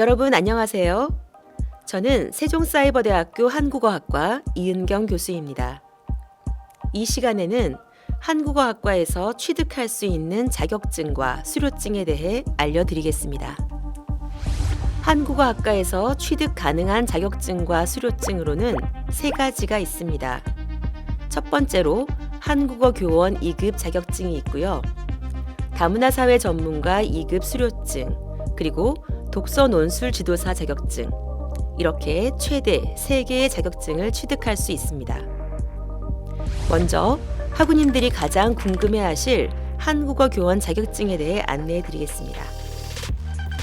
여러분 안녕하세요. 저는 세종사이버대학교 한국어학과 이은경 교수입니다. 이 시간에는 한국어학과에서 취득할 수 있는 자격증과 수료증에 대해 알려드리겠습니다. 한국어학과에서 취득 가능한 자격증과 수료증으로는 세 가지가 있습니다. 첫 번째로 한국어 교원 2급 자격증이 있고요. 다문화 사회 전문가 2급 수료증, 그리고 독서 논술 지도사 자격증. 이렇게 최대 3개의 자격증을 취득할 수 있습니다. 먼저 학우님들이 가장 궁금해 하실 한국어 교원 자격증에 대해 안내해 드리겠습니다.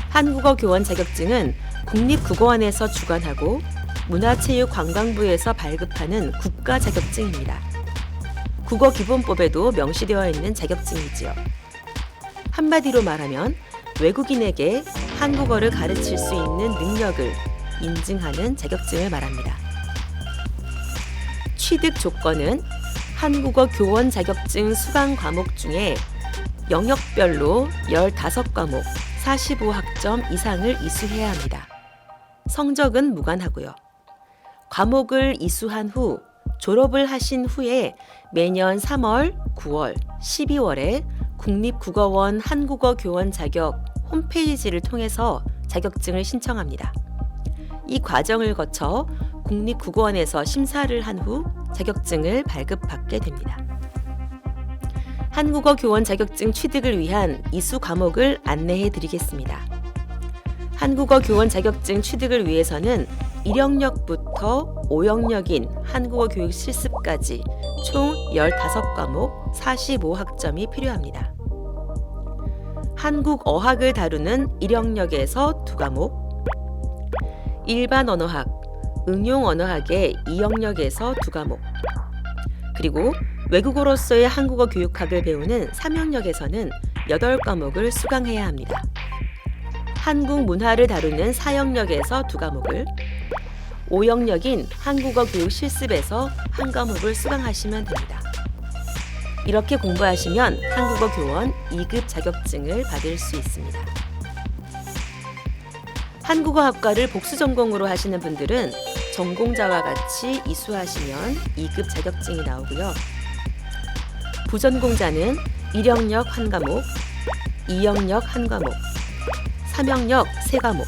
한국어 교원 자격증은 국립국어원에서 주관하고 문화체육관광부에서 발급하는 국가 자격증입니다. 국어 기본법에도 명시되어 있는 자격증이지요. 한마디로 말하면 외국인에게 한국어를 가르칠 수 있는 능력을 인증하는 자격증을 말합니다. 취득 조건은 한국어 교원 자격증 수강 과목 중에 영역별로 15과목 45학점 이상을 이수해야 합니다. 성적은 무관하고요. 과목을 이수한 후 졸업을 하신 후에 매년 3월, 9월, 12월에 국립국어원 한국어 교원 자격 홈페이지를 통해서 자격증을 신청합니다. 이 과정을 거쳐 국립국어원에서 심사를 한 후 자격증을 발급받게 됩니다. 한국어 교원 자격증 취득을 위한 이수 과목을 안내해 드리겠습니다. 한국어 교원 자격증 취득을 위해서는 1영역부터 5영역인 한국어 교육 실습까지 총 15과목 45학점이 필요합니다. 한국 어학을 다루는 1영역에서 2과목, 일반 언어학, 응용 언어학의 2영역에서 2과목, 그리고 외국어로서의 한국어 교육학을 배우는 3영역에서는 8과목을 수강해야 합니다. 한국 문화를 다루는 4영역에서 2과목을, 5영역인 한국어 교육 실습에서 한 과목을 수강하시면 됩니다. 이렇게 공부하시면 한국어 교원 2급 자격증을 받을 수 있습니다. 한국어 학과를 복수 전공으로 하시는 분들은 전공자와 같이 이수하시면 2급 자격증이 나오고요. 부전공자는 1영역 한 과목, 2영역 한 과목, 3영역 세 과목,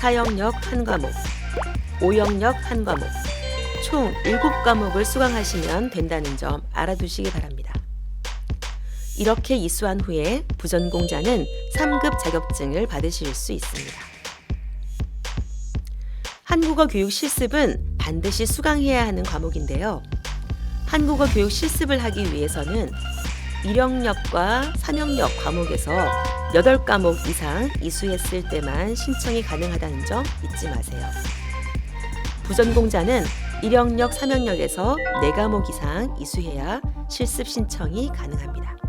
4영역 한 과목, 5영역 한 과목, 총 7과목을 수강하시면 된다는 점 알아두시기 바랍니다. 이렇게 이수한 후에 부전공자는 3급 자격증을 받으실 수 있습니다. 한국어 교육 실습은 반드시 수강해야 하는 과목인데요. 한국어 교육 실습을 하기 위해서는 1영역과 3영역 과목에서 8과목 이상 이수했을 때만 신청이 가능하다는 점 잊지 마세요. 부전공자는 1영역 3영역에서 4과목 이상 이수해야 실습 신청이 가능합니다.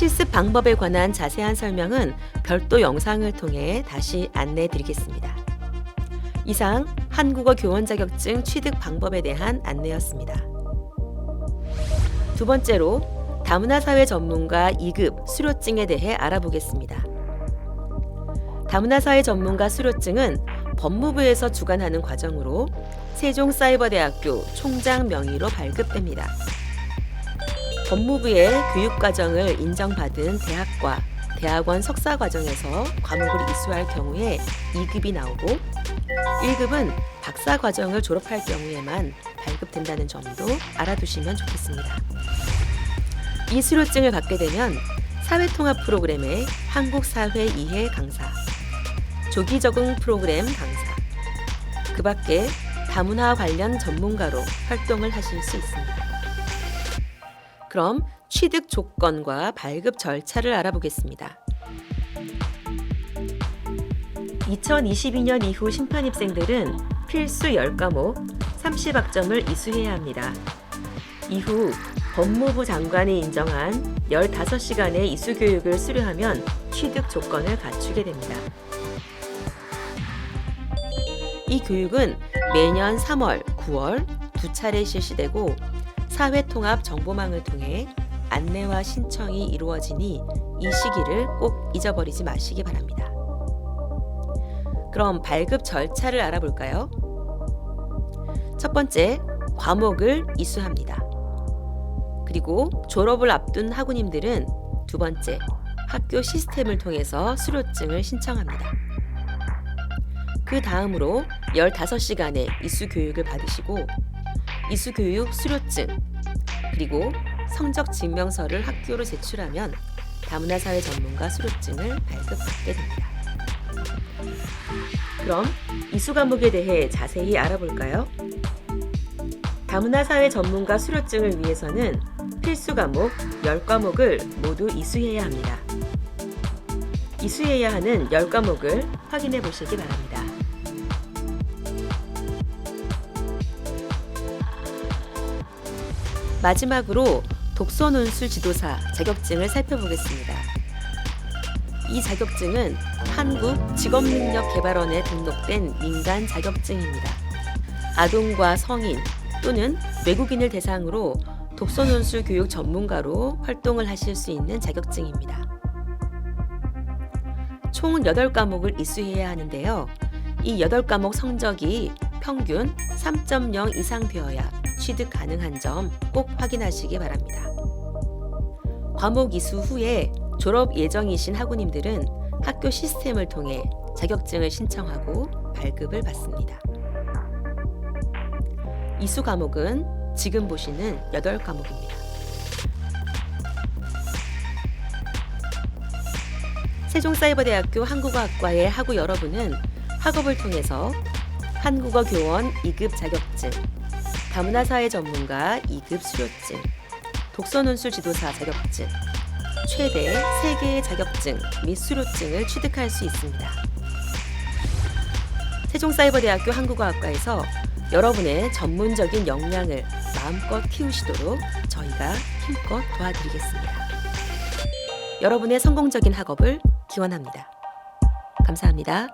실습 방법에 관한 자세한 설명은 별도 영상을 통해 다시 안내해 드리겠습니다. 이상 한국어 교원 자격증 취득 방법에 대한 안내였습니다. 두 번째로 다문화 사회 전문가 2급 수료증에 대해 알아보겠습니다. 다문화 사회 전문가 수료증은 법무부에서 주관하는 과정으로 세종사이버대학교 총장 명의로 발급됩니다. 법무부의 교육과정을 인정받은 대학과 대학원 석사 과정에서 과목을 이수할 경우에 2급이 나오고 1급은 박사 과정을 졸업할 경우에만 발급된다는 점도 알아두시면 좋겠습니다. 이 수료증을 받게 되면 사회통합 프로그램의 한국사회 이해 강사, 조기 적응 프로그램 강사, 그 밖에 다문화 관련 전문가로 활동을 하실 수 있습니다. 그럼 취득 조건과 발급 절차를 알아보겠습니다. 2022년 이후 심판 입생들은 필수 10과목 30학점을 이수해야 합니다. 이후 법무부 장관이 인정한 15시간의 이수 교육을 수료하면 취득 조건을 갖추게 됩니다. 이 교육은 매년 3월, 9월 두 차례 실시되고 사회통합 정보망을 통해 안내와 신청이 이루어지니 이 시기를 꼭 잊어버리지 마시기 바랍니다. 그럼 발급 절차를 알아볼까요? 첫 번째, 과목을 이수합니다. 그리고 졸업을 앞둔 학우님들은 두 번째, 학교 시스템을 통해서 수료증을 신청합니다. 그 다음으로 15시간의 이수 교육을 받으시고 이수 교육 수료증 그리고 성적 증명서를 학교로 제출하면 다문화 사회 전문가 수료증을 발급받게 됩니다. 그럼 이수 과목에 대해 자세히 알아볼까요? 다문화 사회 전문가 수료증을 위해서는 필수 과목 10과목을 모두 이수해야 합니다. 이수해야 하는 10과목을 확인해 보시기 바랍니다. 마지막으로 독서논술 지도사 자격증을 살펴보겠습니다. 이 자격증은 한국 직업능력개발원에 등록된 민간 자격증입니다. 아동과 성인 또는 외국인을 대상으로 독서논술 교육 전문가로 활동을 하실 수 있는 자격증입니다. 총 8과목을 이수해야 하는데요. 이 8과목 성적이 평균 3.0 이상 되어야 취득 가능한 점 꼭 확인하시기 바랍니다. 과목 이수 후에 졸업 예정이신 학우님들은 학교 시스템을 통해 자격증을 신청하고 발급을 받습니다. 이수 과목은 지금 보시는 8과목입니다. 세종사이버대학교 한국어학과의 학우 여러분은 학업을 통해서 한국어 교원 2급 자격증, 다문화 사회 전문가 2급 수료증, 독서 논술 지도사 자격증, 최대 3개의 자격증 및 수료증을 취득할 수 있습니다. 세종사이버대학교 한국어학과에서 여러분의 전문적인 역량을 마음껏 키우시도록 저희가 힘껏 도와드리겠습니다. 여러분의 성공적인 학업을 기원합니다. 감사합니다.